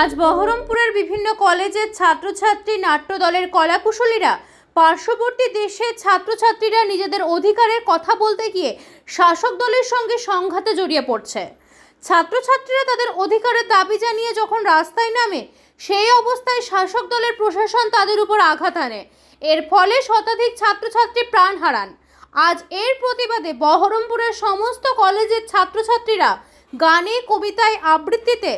আজ বহরমপুরের বিভিন্ন কলেজের ছাত্রছাত্রী, নাট্যদলের কলাকুশলীরা পার্শ্ববর্তী দেশের ছাত্রছাত্রীরা নিজেদের অধিকারের কথা বলতে গিয়ে শাসক দলের সঙ্গে সংঘাতে জড়িয়ে পড়ছে। ছাত্রছাত্রীরা তাদের অধিকারের দাবি জানিয়ে যখন রাস্তায় নামে, সেই অবস্থায় শাসক দলের প্রশাসন তাদের উপর আঘাত আনে। এর ফলে শতাধিক ছাত্রছাত্রী প্রাণ হারান। আজ এর প্রতিবাদে বহরমপুরের সমস্ত কলেজের ছাত্রছাত্রীরা গানে, কবিতায় আবৃত্তিতে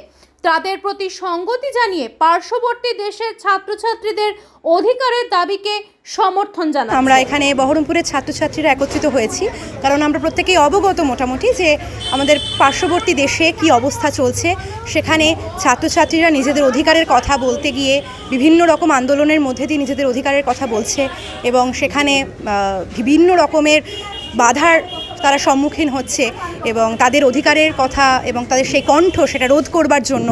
তাদের প্রতি সঙ্গতি জানিয়ে পার্শ্ববর্তী দেশের ছাত্রছাত্রীদের অধিকারের দাবিকে সমর্থন জানান আমরা এখানে বহরমপুরের ছাত্রছাত্রীরা একত্রিত হয়েছি, কারণ আমরা প্রত্যেকেই অবগত মোটামুটি যে আমাদের পার্শ্ববর্তী দেশে কি অবস্থা চলছে। সেখানে ছাত্রছাত্রীরা নিজেদের অধিকারের কথা বলতে গিয়ে বিভিন্ন রকম আন্দোলনের মধ্যে দিয়ে নিজেদের অধিকারের কথা বলছে এবং সেখানে বিভিন্ন রকমের বাধার তারা সম্মুখীন হচ্ছে এবং তাদের অধিকারের কথা এবং তাদের সেই কণ্ঠ সেটা রোধ করবার জন্য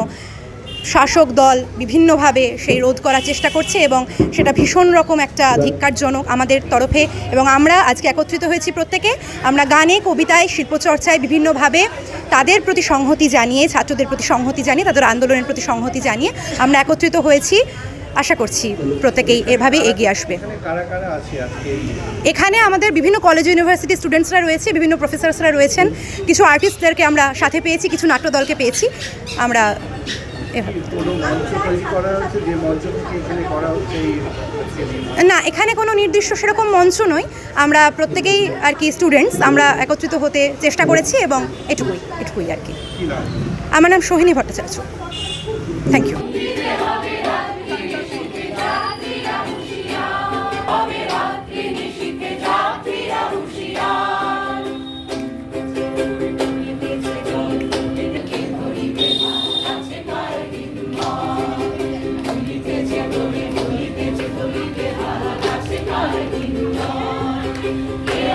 শাসক দল বিভিন্নভাবে সেই রোধ করার চেষ্টা করছে এবং সেটা ভীষণ রকম একটা ধিক্কারজনক আমাদের তরফে এবং আমরা আজকে একত্রিত হয়েছি প্রত্যেকে। আমরা গানে, কবিতায়, শিল্পচর্চায় বিভিন্নভাবে তাদের প্রতি সংহতি জানিয়ে, ছাত্রদের প্রতি সংহতি জানিয়ে, তাদের আন্দোলনের প্রতি সংহতি জানিয়ে আমরা একত্রিত হয়েছি। আশা করছি প্রত্যেকেই এভাবে এগিয়ে আসবে। এখানে আমাদের বিভিন্ন কলেজ ইউনিভার্সিটি স্টুডেন্টসরা রয়েছে, বিভিন্ন প্রফেসরসরা রয়েছেন। কিছু আর্টিস্টদেরকে আমরা সাথে পেয়েছি, কিছু নাট্যদলকে পেয়েছি। আমরা না, এখানে কোনো নির্দিষ্ট সেরকম মঞ্চ নয়। আমরা প্রত্যেকেই আর কি স্টুডেন্টস আমরা একত্রিত হতে চেষ্টা করেছি এবং এটুকুই এটুকুই আর কি। আমার নাম সোহিনী ভট্টাচার্য। থ্যাংক ইউ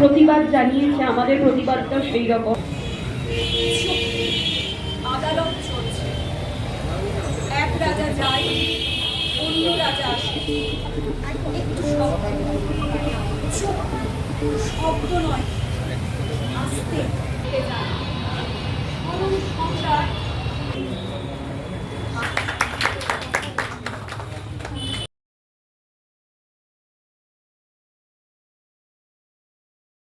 প্রতিবাদ জানিয়েছে আমাদের প্রতিবাদটা সেই রকম। শব্দ নয় আস্তে।